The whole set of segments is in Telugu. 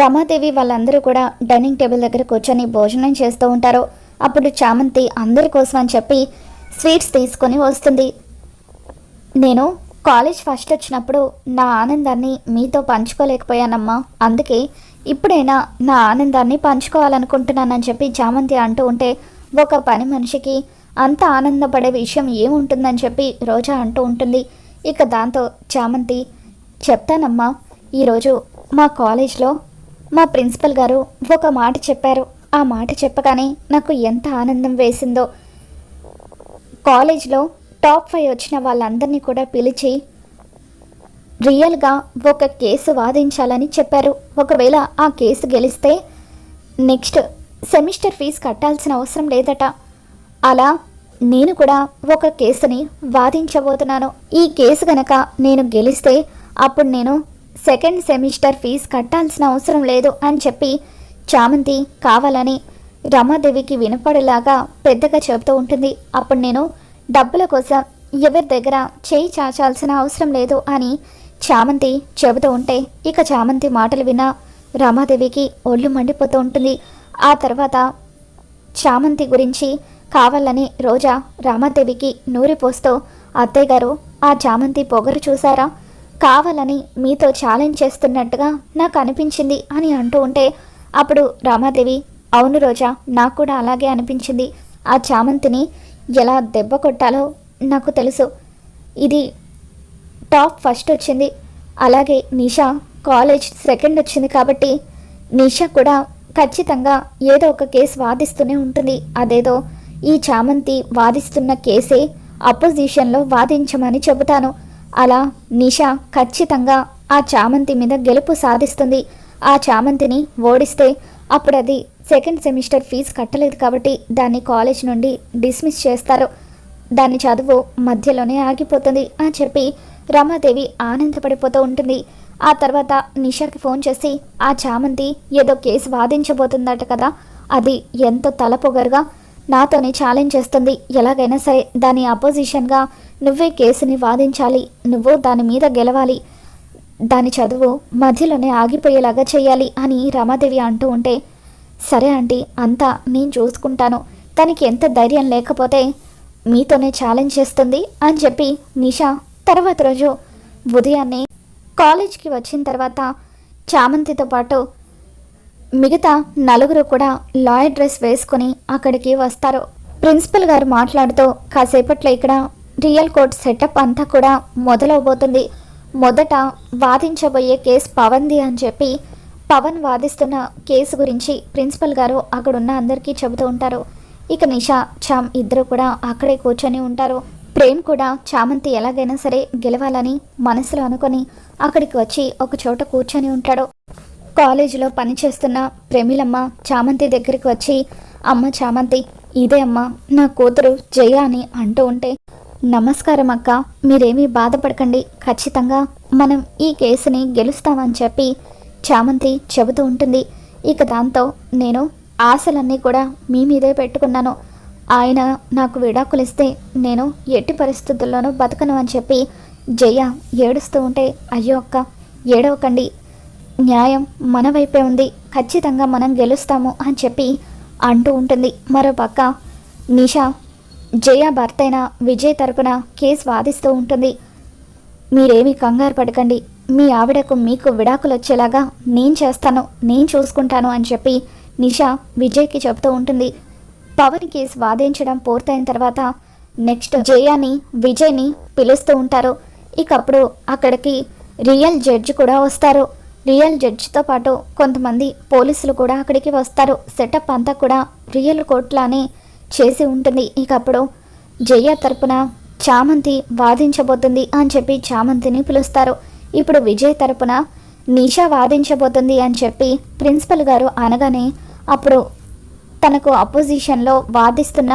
రమాదేవి వాళ్ళందరూ కూడా డైనింగ్ టేబుల్ దగ్గర కూర్చొని భోజనం చేస్తూ ఉంటారు. అప్పుడు చామంతి అందరి కోసం అని చెప్పి స్వీట్స్ తీసుకొని వస్తుంది. నేను కాలేజ్ ఫస్ట్ వచ్చినప్పుడు నా ఆనందాన్ని మీతో పంచుకోలేకపోయానమ్మా. అందుకే ఇప్పుడైనా నా ఆనందాన్ని పంచుకోవాలనుకుంటున్నానని చెప్పి చామంతి అంటూ ఉంటే ఒక పని మనిషికి అంత ఆనందపడే విషయం ఏముంటుందని చెప్పి రోజా అంటూ ఉంటుంది. ఇక దాంతో చామంతి చెప్తానమ్మా ఈరోజు మా కాలేజ్లో మా ప్రిన్సిపల్ గారు ఒక మాట చెప్పారు. ఆ మాట చెప్పగానే నాకు ఎంత ఆనందం వేసిందో. కాలేజ్లో టాప్ ఫైవ్ వచ్చిన వాళ్ళందరినీ కూడా పిలిచి రియల్గా ఒక కేసు వాదించాలని చెప్పారు. ఒకవేళ ఆ కేసు గెలిస్తే నెక్స్ట్ సెమిస్టర్ ఫీజు కట్టాల్సిన అవసరం లేదట. అలా నేను కూడా ఒక కేసుని వాదించబోతున్నాను. ఈ కేసు గనక నేను గెలిస్తే అప్పుడు నేను సెకండ్ సెమిస్టర్ ఫీజు కట్టాల్సిన అవసరం లేదు అని చెప్పి చామంతి కావాలని రమాదేవికి వినపడేలాగా పెద్దగా చెబుతూ ఉంటుంది. అప్పుడు నేను డబ్బుల కోసం ఎవరి దగ్గర చేయి చాచాల్సిన అవసరం లేదు అని చామంతి చెబుతూ ఉంటే ఇక చామంతి మాటలు విన్న రమాదేవికి ఒళ్ళు మండిపోతూ ఉంటుంది. ఆ తర్వాత చామంతి గురించి కావాలని రోజా రామాదేవికి నూరిపోస్తూ అత్తయ్య గారు ఆ చామంతి పొగరు చూసారా కావాలని మీతో ఛాలెంజ్ చేస్తున్నట్టుగా నాకు అనిపించింది అని అంటూ ఉంటే అప్పుడు రామాదేవి అవును రోజా నాకు కూడా అలాగే అనిపించింది. ఆ చామంతిని ఎలా దెబ్బ కొట్టాలో నాకు తెలుసు. ఇది టాప్ ఫస్ట్ వచ్చింది. అలాగే నిషా కాలేజ్ సెకండ్ వచ్చింది కాబట్టి నిషా కూడా ఖచ్చితంగా ఏదో ఒక కేసు వాదిస్తూనే ఉంటుంది. అదేదో ఈ చామంతి వాదిస్తున్న కేసే అపోజిషన్లో వాదించమని చెబుతాను. అలా నిషా ఖచ్చితంగా ఆ చామంతి మీద గెలుపు సాధిస్తుంది. ఆ చామంతిని ఓడిస్తే అప్పుడు అది సెకండ్ సెమిస్టర్ ఫీజు కట్టలేదు కాబట్టి దాన్ని కాలేజ్ నుండి డిస్మిస్ చేస్తారు. దాని చదువు మధ్యలోనే ఆగిపోతుంది అని చెప్పి రమాదేవి ఆనందపడిపోతూ ఉంటుంది. ఆ తర్వాత నిషాకి ఫోన్ చేసి ఆ చామంతి ఏదో కేసు వాదించబోతుందట కదా అది ఎంతో తలపొగరుగా నాతోనే ఛాలెంజ్ చేస్తుంది. ఎలాగైనా సరే దాని అపోజిషన్గా నువ్వే కేసుని వాదించాలి. నువ్వు దాని మీద గెలవాలి. దాని చదువు మధ్యలోనే ఆగిపోయేలాగా చేయాలి అని రమాదేవి అంటూ ఉంటే సరే ఆంటీ అంతా నేను చూసుకుంటాను. తనకి ఎంత ధైర్యం లేకపోతే మీతోనే ఛాలెంజ్ చేస్తుంది అని చెప్పి నిషా తర్వాత రోజు ఉదయాన్నే కాలేజ్కి వచ్చిన తర్వాత చామంతితో పాటు మిగతా నలుగురు కూడా లాయర్ డ్రెస్ వేసుకొని అక్కడికి వస్తారు. ప్రిన్సిపల్ గారు మాట్లాడుతూ కాసేపట్లో ఇక్కడ రియల్ కోర్ట్ సెటప్ అంతా కూడా మొదలవబోతుంది. మొదట వాదించబోయే కేసు పవన్ది అని చెప్పి పవన్ వాదిస్తున్న కేసు గురించి ప్రిన్సిపల్ గారు అక్కడున్న అందరికీ చెబుతూ ఉంటారు. ఇక నిషా చామ్ ఇద్దరు కూడా అక్కడే కూర్చొని ఉంటారు. ప్రేమ్ కూడా చామంతి ఎలాగైనా సరే గెలవాలని మనసులో అనుకొని అక్కడికి వచ్చి ఒక చోట కూర్చొని ఉంటాడు. కాలేజీలో పనిచేస్తున్న ప్రమిలమ్మ చామంతి దగ్గరికి వచ్చి అమ్మ చామంతి ఇదే అమ్మ నా కూతురు జయ అని అంటూ ఉంటే నమస్కారం అక్క మీరేమీ బాధపడకండి ఖచ్చితంగా మనం ఈ కేసుని గెలుస్తామని చెప్పి చామంతి చెబుతూ ఉంటుంది. ఇక దాంతో నేను ఆశలన్నీ కూడా మీ మీదే పెట్టుకున్నాను. ఆయన నాకు విడాకులు ఇస్తే నేను ఎట్టి పరిస్థితుల్లోనూ బతకను అని చెప్పి జయ ఏడుస్తూ ఉంటే అయ్యో అక్క ఏడవకండి న్యాయం మన వైపే ఉంది. ఖచ్చితంగా మనం గెలుస్తాము అని చెప్పి అంటూ ఉంటుంది. మరో పక్క నిషా జయ భర్త అయిన విజయ్ తరపున కేసు వాదిస్తూ ఉంటుంది. మీరేమీ కంగారు పడకండి. మీ ఆవిడకు మీకు విడాకులు వచ్చేలాగా నేను చేస్తాను నేను చూసుకుంటాను అని చెప్పి నిషా విజయ్కి చెబుతూ ఉంటుంది. పవన్ కేసు వాదించడం పూర్తయిన తర్వాత నెక్స్ట్ జయాని విజయ్ని పిలుస్తూ ఉంటారు. ఇకప్పుడు అక్కడికి రియల్ జడ్జి కూడా వస్తారు. రియల్ జడ్జితో పాటు కొంతమంది పోలీసులు కూడా అక్కడికి వస్తారు. సెటప్ అంతా కూడా రియల్ కోర్టులానే చేసి ఉంటుంది. ఇక అప్పుడు జయ తరపున చామంతి వాదించబోతుంది అని చెప్పి చామంతిని పిలుస్తారు. ఇప్పుడు విజయ్ తరపున నిషా వాదించబోతుంది అని చెప్పి ప్రిన్సిపల్ గారు అనగానే అప్పుడు తనకు అపోజిషన్లో వాదిస్తున్న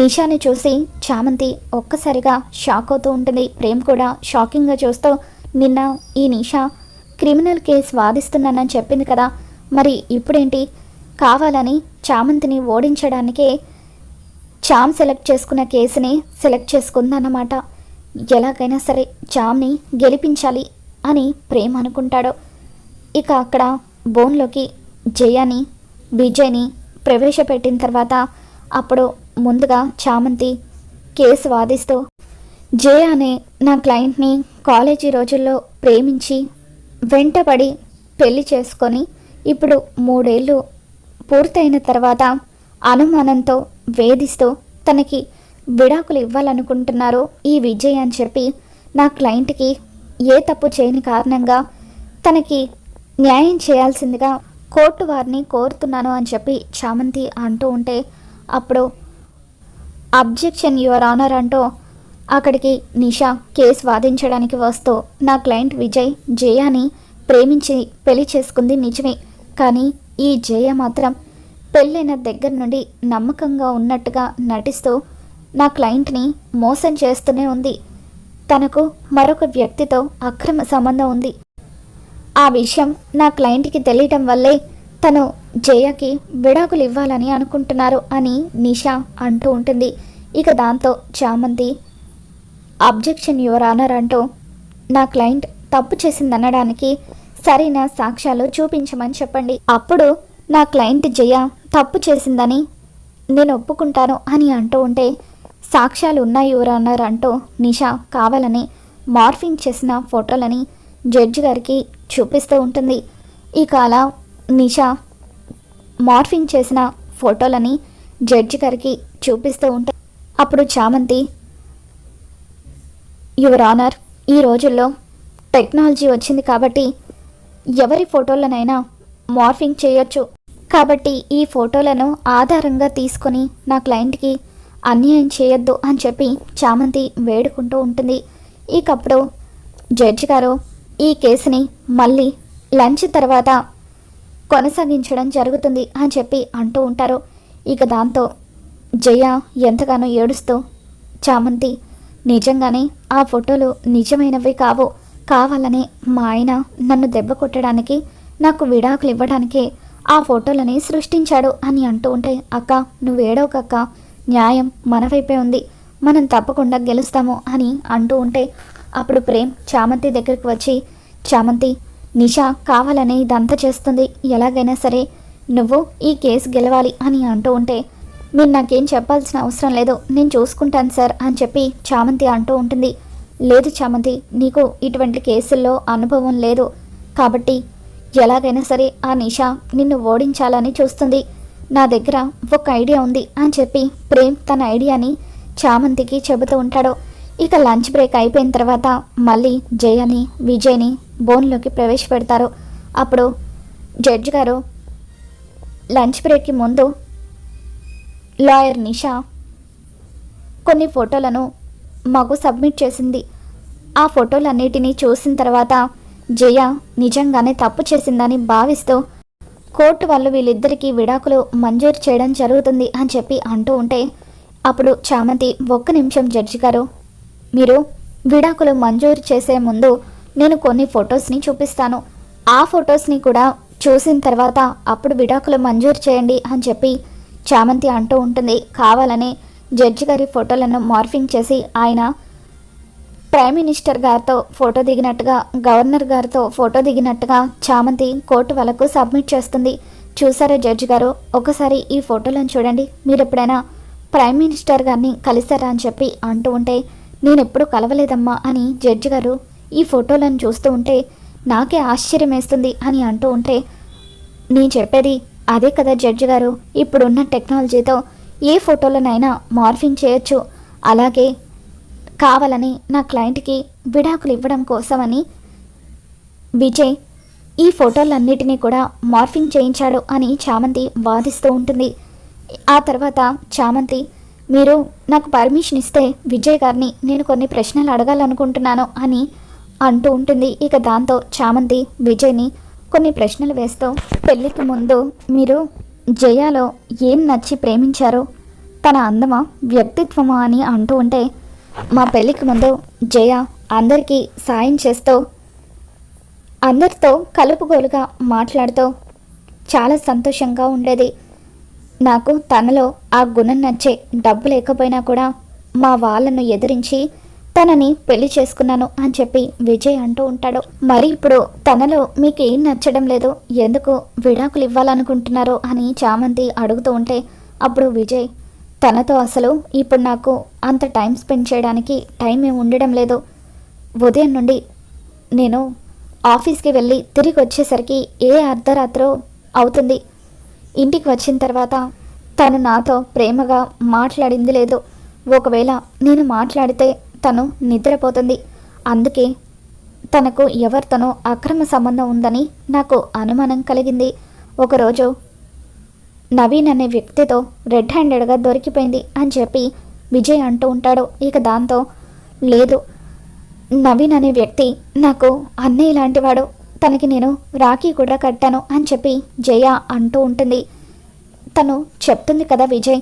నిషాని చూసి చామంతి ఒక్కసారిగా షాక్ అవుతూ ఉంటుంది. ప్రేమ్ కూడా షాకింగ్గా చూస్తూ నిన్న ఈ నిషా క్రిమినల్ కేసు వాదిస్తున్నానని చెప్పింది కదా. మరి ఇప్పుడేంటి? కావాలని చామంతిని ఓడించడానికే చామ్ సెలెక్ట్ చేసుకున్న కేసుని సెలెక్ట్ చేసుకుందన్నమాట. ఎలాగైనా సరే చామ్ని గెలిపించాలి అని ప్రేమ్ అనుకుంటాడు. ఇక అక్కడ బోన్లోకి జయాని విజయ్ని ప్రవేశపెట్టిన తర్వాత అప్పుడు ముందుగా చామంతి కేసు వాదిస్తూ జయ అనే నా క్లయింట్ని కాలేజీ రోజుల్లో ప్రేమించి వెంటపడి పెళ్ళి చేసుకొని ఇప్పుడు మూడేళ్ళు పూర్తయిన తర్వాత అనుమానంతో వేధిస్తూ తనకి విడాకులు ఇవ్వాలనుకుంటున్నారు ఈ విజయ్ అని చెప్పి నా క్లయింట్కి ఏ తప్పు చేయని కారణంగా తనకి న్యాయం చేయాల్సిందిగా కోర్టు వారిని కోరుతున్నాను అని చెప్పి చామంతి అంటూ ఉంటే అప్పుడు అబ్జెక్షన్ యువర్ ఆనర్ అంటూ అక్కడికి నిషా కేసు వాదించడానికి వస్తూ నా క్లయింట్ విజయ్ జయాని ప్రేమించి పెళ్ళి చేసుకుంది నిజమే కానీ ఈ జయ మాత్రం పెళ్ళైన దగ్గర నుండి నమ్మకంగా ఉన్నట్టుగా నటిస్తూ నా క్లయింట్ని మోసం చేస్తూనే ఉంది. తనకు మరొక వ్యక్తితో అక్రమ సంబంధం ఉంది. ఆ విషయం నా క్లయింట్కి తెలియటం వల్లే తను జయకి విడాకులు ఇవ్వాలని అనుకుంటున్నారు అని నిషా అంటూ ఉంటుంది. ఇక దాంతో చామంతి అబ్జెక్షన్ యువర్ ఆనర్ అంటూ నా క్లయింట్ తప్పు చేసిందనడానికి సరైన సాక్ష్యాలు చూపించమని చెప్పండి. అప్పుడు నా క్లయింట్ జయ తప్పు చేసిందని నేను ఒప్పుకుంటాను అని అంటూ ఉంటే సాక్ష్యాలు ఉన్నాయి యువర్ ఆనర్ అంటూ నిషా కావాలని మార్ఫింగ్ చేసిన ఫోటోలని జడ్జి గారికి చూపిస్తూ ఉంటుంది. ఇక అలా నిషా మార్ఫింగ్ చేసిన ఫోటోలని జడ్జి గారికి చూపిస్తూ ఉంటే అప్పుడు చామంతి యువర్ ఆనర్ ఈ రోజుల్లో టెక్నాలజీ వచ్చింది కాబట్టి ఎవరి ఫోటోలనైనా మార్ఫింగ్ చేయొచ్చు. కాబట్టి ఈ ఫోటోలను ఆధారంగా తీసుకొని నా క్లయింట్కి అన్యాయం చేయొద్దు అని చెప్పి చామంతి వేడుకుంటూ ఉంటుంది. ఇకప్పుడు జడ్జి గారు ఈ కేసుని మళ్ళీ లంచ్ తర్వాత కొనసాగించడం జరుగుతుంది అని చెప్పి అంటూ ఉంటారు. ఇక దాంతో జయ ఎంతగానో ఏడుస్తూ చామంతి నిజంగానే ఆ ఫోటోలు నిజమైనవి కావు? కావాలనే మా ఆయన నన్ను దెబ్బ కొట్టడానికి నాకు విడాకులు ఇవ్వడానికి ఆ ఫోటోలని సృష్టించాడు అని అంటూ ఉంటే అక్క నువ్వు ఏడవకక్క న్యాయం మన వైపే ఉంది. మనం తప్పకుండా గెలుస్తాము అని అంటూ ఉంటే అప్పుడు ప్రేమ్ చామంతి దగ్గరికి వచ్చి చామంతి నిషా కావాలని ఇదంతా చేస్తుంది. ఎలాగైనా సరే నువ్వు ఈ కేసు గెలవాలి అని అంటూ ఉంటే మీరు నాకేం చెప్పాల్సిన అవసరం లేదు. నేను చూసుకుంటాను సార్ అని చెప్పి చామంతి అంటూ ఉంటుంది. లేదు చామంతి నీకు ఇటువంటి కేసుల్లో అనుభవం లేదు. కాబట్టి ఎలాగైనా సరే ఆ నిషా నిన్ను ఓడించాలని చూస్తుంది. నా దగ్గర ఒక ఐడియా ఉంది అని చెప్పి ప్రేమ్ తన ఐడియాని చామంతికి చెబుతూ ఉంటాడు. ఇక లంచ్ బ్రేక్ అయిపోయిన తర్వాత మళ్ళీ జయని విజయ్ని బోన్లోకి ప్రవేశపెడతారు. అప్పుడు జడ్జి గారు లంచ్ బ్రేక్కి ముందు లాయర్ నిషా కొన్ని ఫోటోలను మాకు సబ్మిట్ చేసింది. ఆ ఫోటోలన్నిటినీ చూసిన తర్వాత జయ నిజంగానే తప్పు చేసిందని భావిస్తూ కోర్టు వాళ్ళు వీళ్ళిద్దరికీ విడాకులు మంజూరు చేయడం జరుగుతుంది అని చెప్పి అంటూ ఉంటే అప్పుడు చామంతి ఒక్క నిమిషం జడ్జి గారు మీరు విడాకులు మంజూరు చేసే ముందు నేను కొన్ని ఫొటోస్ని చూపిస్తాను. ఆ ఫొటోస్ని కూడా చూసిన తర్వాత అప్పుడు విడాకులు మంజూరు చేయండి అని చెప్పి చామంతి అంటూ ఉంటుంది. కావాలని జడ్జి గారి ఫోటోలను మార్ఫింగ్ చేసి ఆయన ప్రైమ్ మినిస్టర్ గారితో ఫోటో దిగినట్టుగా గవర్నర్ గారితో ఫోటో దిగినట్టుగా చామంతి కోర్టు వాళ్ళకు సబ్మిట్ చేస్తుంది. చూసారా జడ్జి గారు? ఒకసారి ఈ ఫోటోలను చూడండి. మీరు ఎప్పుడైనా ప్రైమ్ మినిస్టర్ గారిని కలిసారా అని చెప్పి అంటూ ఉంటే నేను ఎప్పుడు కలవలేదమ్మా అని జడ్జి గారు ఈ ఫోటోలను చూస్తూ ఉంటే నాకే ఆశ్చర్యం వేస్తుంది అని అంటూ ఉంటే నేను చెప్పేది అదే కదా జడ్జి గారు ఇప్పుడున్న టెక్నాలజీతో ఏ ఫోటోలనైనా మార్ఫింగ్ చేయొచ్చు. అలాగే కావాలని నా క్లయింట్కి విడాకులు ఇవ్వడం కోసమని విజయ్ ఈ ఫోటోలన్నిటినీ కూడా మార్ఫింగ్ చేయించాడు అని చామంతి వాదిస్తూ ఉంటుంది. ఆ తర్వాత చామంతి మీరు నాకు పర్మిషన్ ఇస్తే విజయ్ గారిని నేను కొన్ని ప్రశ్నలు అడగాలనుకుంటున్నాను అని అంటూ ఉంటుంది. ఇక దాంతో చామంతి విజయ్ని కొన్ని ప్రశ్నలు వేస్తూ పెళ్ళికి ముందు మీరు జయాలో ఏం నచ్చి ప్రేమించారో తన అందమా వ్యక్తిత్వమా అని అంటూ ఉంటే మా పెళ్ళికి ముందు జయ అందరికీ సాయం చేస్తూ అందరితో కలుపుగోలుగా మాట్లాడుతూ చాలా సంతోషంగా ఉండేది. నాకు తనలో ఆ గుణం నచ్చే డబ్బు లేకపోయినా కూడా మా వాళ్ళను ఎదిరించి తనని పెళ్ళి చేసుకున్నాను అని చెప్పి విజయ్ అంటూ ఉంటాడు. మరి ఇప్పుడు తనలో మీకు ఏం నచ్చడం లేదు? ఎందుకు విడాకులు ఇవ్వాలనుకుంటున్నారో అని చామంతి అడుగుతూ ఉంటే అప్పుడు విజయ్ తనతో అసలు ఇప్పుడు నాకు అంత టైం స్పెండ్ చేయడానికి టైం ఏమి ఉండడం లేదు. ఉదయం నుండి నేను ఆఫీస్కి వెళ్ళి తిరిగి వచ్చేసరికి ఏ అర్ధరాత్రో అవుతుంది. ఇంటికి వచ్చిన తర్వాత తను నాతో ప్రేమగా మాట్లాడింది లేదు. ఒకవేళ నేను మాట్లాడితే తను నిద్రపోతుంది. అందుకే తనకు ఎవరితోనో అక్రమ సంబంధం ఉందని నాకు అనుమానం కలిగింది. ఒకరోజు నవీన్ అనే వ్యక్తితో రెడ్ హ్యాండెడ్గా దొరికిపోయింది అని చెప్పి విజయ్ అంటూ ఉంటాడు. ఇక దాంతో లేదు నవీన్ అనే వ్యక్తి నాకు అన్నయ్య లాంటివాడు. తనకి నేను రాఖీ కూడా కట్టాను అని చెప్పి జయ అంటూ ఉంటుంది. తను చెప్తుంది కదా విజయ్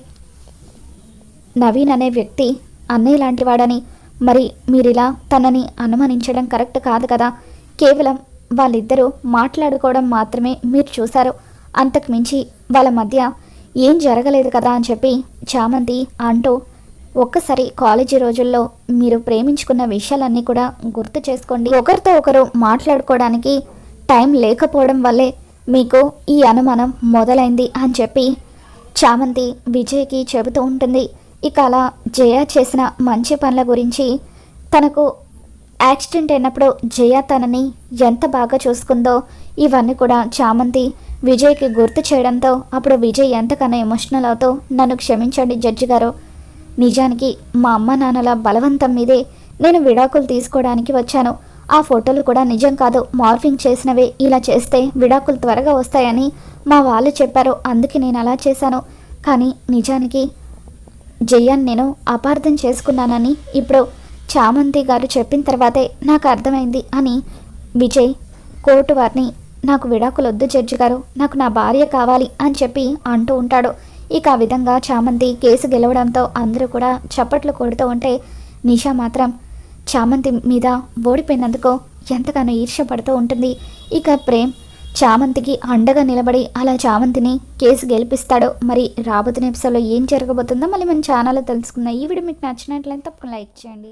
నవీన్ అనే వ్యక్తి అన్నయ్య లాంటివాడని. మరి మీరిలా తనని అనుమానించడం కరెక్ట్ కాదు కదా? కేవలం వాళ్ళిద్దరూ మాట్లాడుకోవడం మాత్రమే మీరు చూశారు. అంతకు మించి వాళ్ళ మధ్య ఏం జరగలేదు కదా అని చెప్పి చామంతి అంటూ ఒక్కసారి కాలేజీ రోజుల్లో మీరు ప్రేమించుకున్న విషయాలన్నీ కూడా గుర్తు చేసుకోండి. ఒకరితో ఒకరు మాట్లాడుకోవడానికి టైం లేకపోవడం వల్లే మీకు ఈ అనుమానం మొదలైంది అని చెప్పి చామంతి విజయ్కి చెబుతూ ఉంటుంది. ఇక అలా జయ చేసిన మంచి పనుల గురించి తనకు యాక్సిడెంట్ అయినప్పుడు జయ తనని ఎంత బాగా చూసుకుందో ఇవన్నీ కూడా చామంతి విజయ్కి గుర్తు చేయడంతో అప్పుడు విజయ్ ఎంతకన్నా ఎమోషనల్ అవుతూ నన్ను క్షమించండి జడ్జి గారు. నిజానికి మా అమ్మ నాన్నల బలవంతం మీదే నేను విడాకులు తీసుకోవడానికి వచ్చాను. ఆ ఫోటోలు కూడా నిజం కాదు. మార్ఫింగ్ చేసినవే ఇలా చేస్తే విడాకులు త్వరగా వస్తాయని మా వాళ్ళు చెప్పారు. అందుకే నేను అలా చేశాను. కానీ నిజానికి జయ్యాన్ని నేను అపార్థం చేసుకున్నానని ఇప్పుడు చామంతి గారు చెప్పిన తర్వాతే నాకు అర్థమైంది అని విజయ్ కోర్టు వారిని నాకు విడాకులు వద్దు జడ్జి గారు నాకు నా భార్య కావాలి అని చెప్పి అంటూ ఉంటాడు. ఇక ఆ విధంగా చామంతి కేసు గెలవడంతో అందరూ కూడా చప్పట్లు కొడుతూ ఉంటే నిషా మాత్రం చామంతి మీద ఓడిపోయినందుకు ఎంతగానో ఈర్ష్యపడుతూ ఉంటుంది. ఇక ప్రేమ్ చామంతికి అండగా నిలబడి అలా చామంతిని కేసు గెలిపిస్తాడో మరి రాబోతున్న ఎపిసోడ్లో ఏం జరగబోతుందో మళ్ళీ మన ఛానల్లో తెలుసుకుందాం. ఈ వీడియో మీకు నచ్చినట్లయితే తప్పకుండా లైక్ చేయండి.